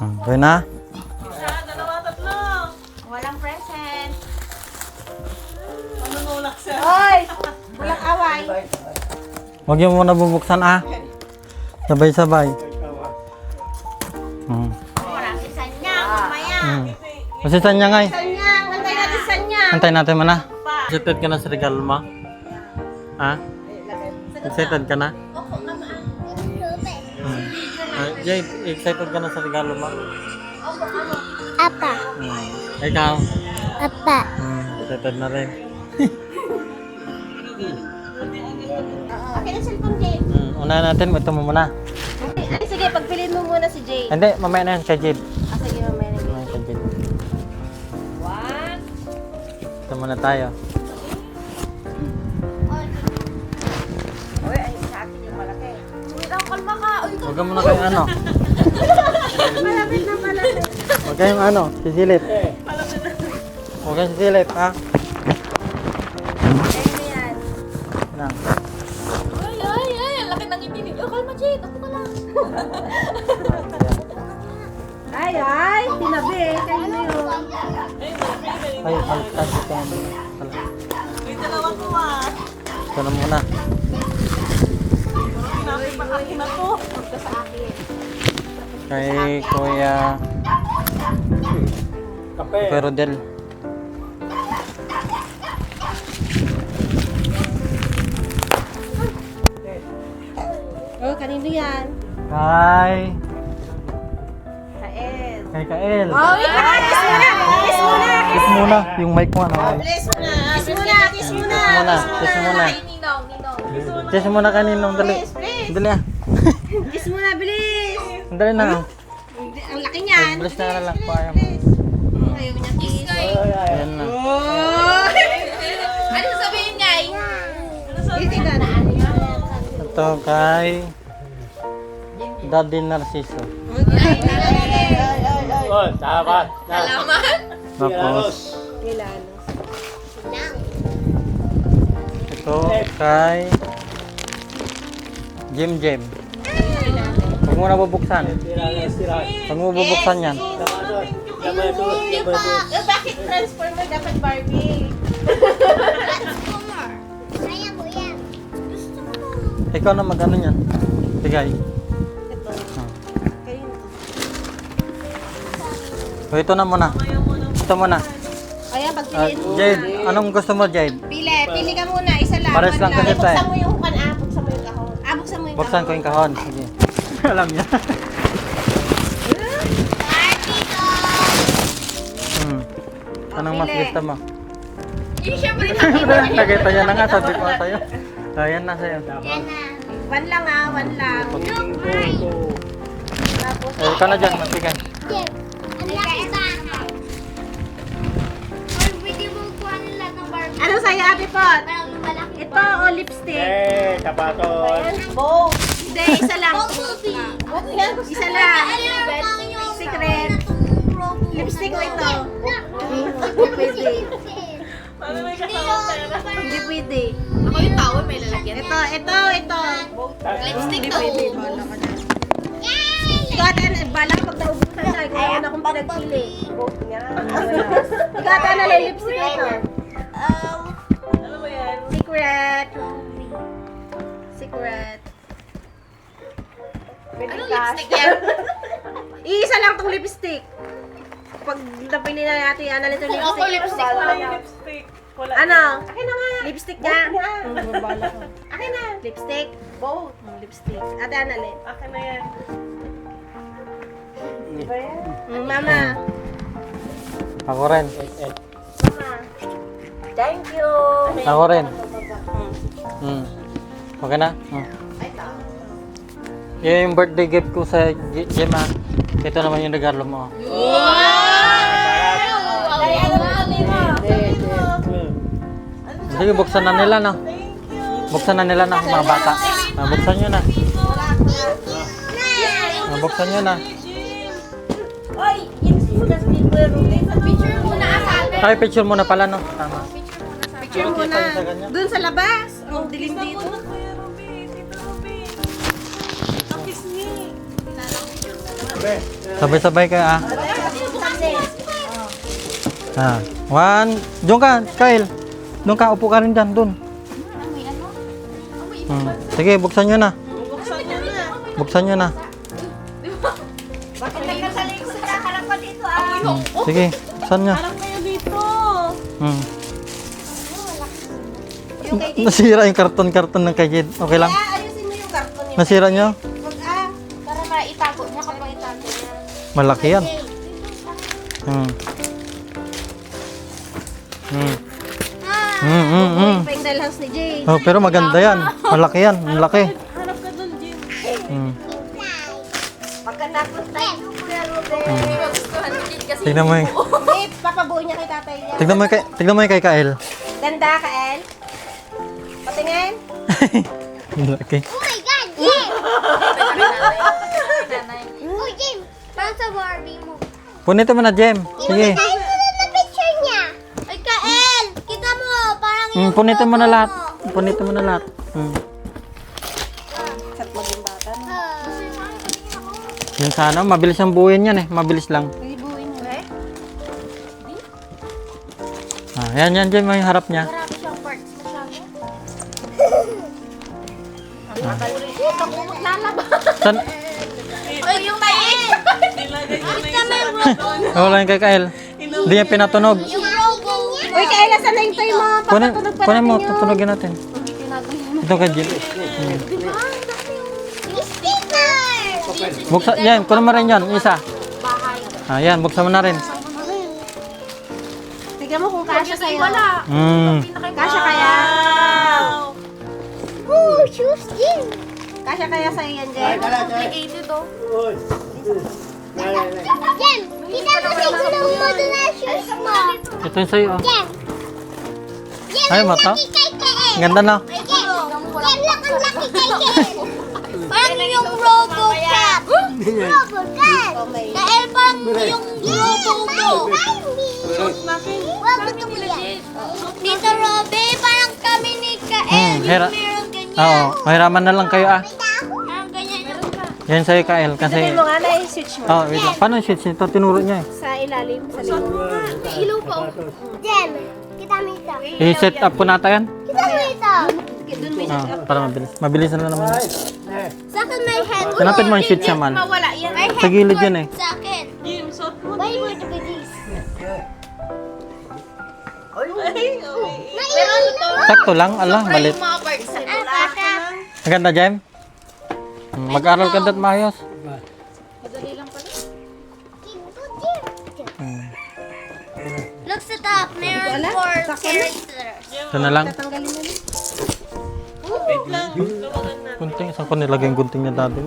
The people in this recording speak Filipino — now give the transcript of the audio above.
Okay na? Walang present. Manunulak siya. Hoy! Walang away. Huwag niyo muna bubuksan ah. Sabay-sabay. Hmm. Walang isa niya. Mamaya. Hmm. Kasi saan niya nga eh? Isa. Antay natin isa niya. Antay natin mo na. Excited ka na sa regalo mo? Ha? Excited ka na? Jade, excited ka na sa regalo mo? Apa. Hmm. Ikaw? Apa. Hmm. Excited na rin. Okay na cellphone, Jay. Hmm. Una natin, ito mo muna. Ay, sige. Pagpiliin mo muna si Jay. Hindi, mamaya na yan kay Jade. Ah, sige, mamaya na. Mamaya kay Jade. One. Ito muna tayo. Huwag ka muna kayo ano. malapit na malapit. Huwag kayong ano, sisilip. Huwag kayong sisilip, ha? Ayun na yan. Lang. Ay, ay, ay. Ang laki ng ibibig. Oh, kalma, Jay. Ako ka lang. Ay, ay. Tinabi. Kayo na yun. Ay, halta dito. Hala. May dalawa ko ah. Ito na muna. To. Ito sa akin. Kay Kuya Pero Del. Oh, kanino yan? Kay... Kael. Kay Kael. Oh, ikaw! Kiss muna! Kiss muna! Kiss muna. Yung mic mo, ano? Kiss muna! Kiss muna! Kiss muna! Kiss muna. Kiss muna. Kiss muna kaninong. Dali. Dali ah. Kiss muna, bilis! Dali na. Hindi, Ang laki niyan. Bilis na na lang. Paya mo. Ayaw niya kiss. Ayan na. Ano sasabihin niya? Ka na. Ito kay... Daddy Narciso. Oh, dapat. Salamat. Tapos... Milano. Ito kay... Jim Jim. Huwag mo na bubuksan. Huwag mo bubuksan yan. Eh, bakit transformer dapat Barbie? Saya mo yan. Ikaw na mag-ano yan. Bigay. Ito. Ah. Kayo na. O, ito na muna. Ito muna. Ayan, Ah, pagpiliin mo Jade, anong gusto mo, Jade? Pili, pili ka muna. Isa lang. Pares lang kasi tayo. Buksan mo yung kan ah. Buksan mo yung kahon. Ah, buksan ko yung kahon. Sige. Alam niya. hmm. Anong mas gusto mo? Yung syempre Nakita niya na nga, sabi ko sa'yo. Ayan na sa'yo. Yan na. One lang ah, one lang. Tapos, Eh, ikaw na dyan, masigay. Jeff, ang laki ba? Or pwede mo kuha nila ng Barbie. ano sa'yo, Ate Pot? Ito o lipstick? Eh, tapatos. Both. Hindi, isa lang. Isa lang. Ano yung Secret. Lipstick o ito? Hindi pwede. Hindi pwede. Ako yung towel may lalagyan. Ito, ito, ito. Lipstick to. na. Ikaw ano, bala ka pag naubusan siya. Ikaw na akong pinagpili. Ikaw ano, lipstick ito? Ano napili na natin, ano nito lipstick. Ako lipstick Wala lipstick. Wala Ano? Akin na nga. Lipstick niya. Akin na. Lipstick. Both. Lipstick. Ate Annalyn. Akin na yan. Mm, Mama. Ako rin. Mama. Thank you. Ako rin. Hmm. Okay na? Hmm. Yan yung birthday gift ko sa ah. Ito naman yung regalo mo. Ay, Sige, buksan na nila no. Buksan na nila na mga bata. Ah, buksan nyo na. Ah, buksan nyo na. Muna atin. Ay, picture muna pala no. Tama. Picture na. ganyan. Doon sa labas. Ang dilim dito. na. Tito Ruby. Nakis ni. Sabay-sabay kayo ah. Ah. One. Doon ka, Kyle. Doon ka, upo ka rin dyan, doon. Hmm. Sige, buksan nyo na. Buksan niya na. Buksan nyo na. Bakit nagkasaling sa harap ko dito ah? Hmm. Sige, buksan nyo. Harap kayo dito. Hmm. Yung kay Jade. Nasira yung karton-karton ng kay Jed. Okay lang? Kaya ayusin mo yung karton niya. Nasira nyo? Wag ah. Para maitago niya kapag itago niya. Malaki yan. Hmm. Hmm. Hmm, hmm, hmm. Pa yung dollhouse ni Jade. Oh, pero maganda yan. Malaki yan. Malaki. Harap ka dun, Jim. Hmm. Pagka napunta yung Kuya Ruben. Hindi magustuhan ni Jade kasi Tignan mo yung, Eh, papabuo niya kay tatay niya. tignan mo yung kay, tignan mo yung kay Kael. Ganda ka, El. Patingin. Malaki. Oh my God, Jim! nanay. Oh, Jim! Parang sa Barbie mo. Punitin mo na, Jem. Sige. Ay, Hmm, punitin mo na lahat. Punitin mo na lahat. Hmm. Sat maging bata. no? Ah. Yun sana, mabilis ang buuin yan eh. Mabilis lang. Ibuin mo eh. Ah, yan, yan, Jem, yung harap niya. Marami siyang parts masyado. San, Ay, yung! Nilagay ko na yung sarap doon. wala yung kay Kael. Hindi niya pinatunog. Yung logo niya. Uy, Kaela, saan na yung mo? Kunin, pa kunin mo, natin yun. tutunogin natin. Ito. Yung sticker! Buksan, yan, kunin mo rin yan, isa. Ah, yan, buksan mo na rin. Tignan mo kung kasha sa'yo. Hmm. Kasha kaya? Wow! Oh, shoes, Jim! Kasha kaya sa'yo yan, Jen? Complicated oh. Jim, kita mo sa gulong mo doon na shoes mo. Ito yung sa'yo. oh. Ay, ang mata. Kael. Ganda na. Jim lang ang laki kay Kael. Parang yung Robocat. Robocat. Kael, parang yung Robo mo. Wag ito mo yan. Dito, Robe, parang kami ni Kael. Hmm, hera. Yung meron ganyan. Oo, mahiraman na lang kayo ah. Meron ganyan. Yan sa'yo, Kael. Kasi, Tignan mo nga na yung switch mo. oh, wait lang. Paano yung switch nito? Tinuro niya eh. Sa ilalim, sa likod. Ilaw pa oh. Jim, kita mo ito. I-set up ko nata yan. Kita mo ito. Ah, para mabilis. Mabilis na naman. Sa akin may head. Hanapin mo yung switch naman. Mawala yan. May Sa gilid yan eh. Sa akin. Jim. Why would be this? Pero ano to? Sakto lang. Ala, malit. yung mga parts sa Ah, bata. Maganda, Jem? Hmm, Mag-aral ka da't maayos. Hmm. Look sa top. Meron Wala, four sakto na. characters. Ito na lang. Tatanggalin na. Lang. Gunting. Saan ko nilagay yung gunting niya dati?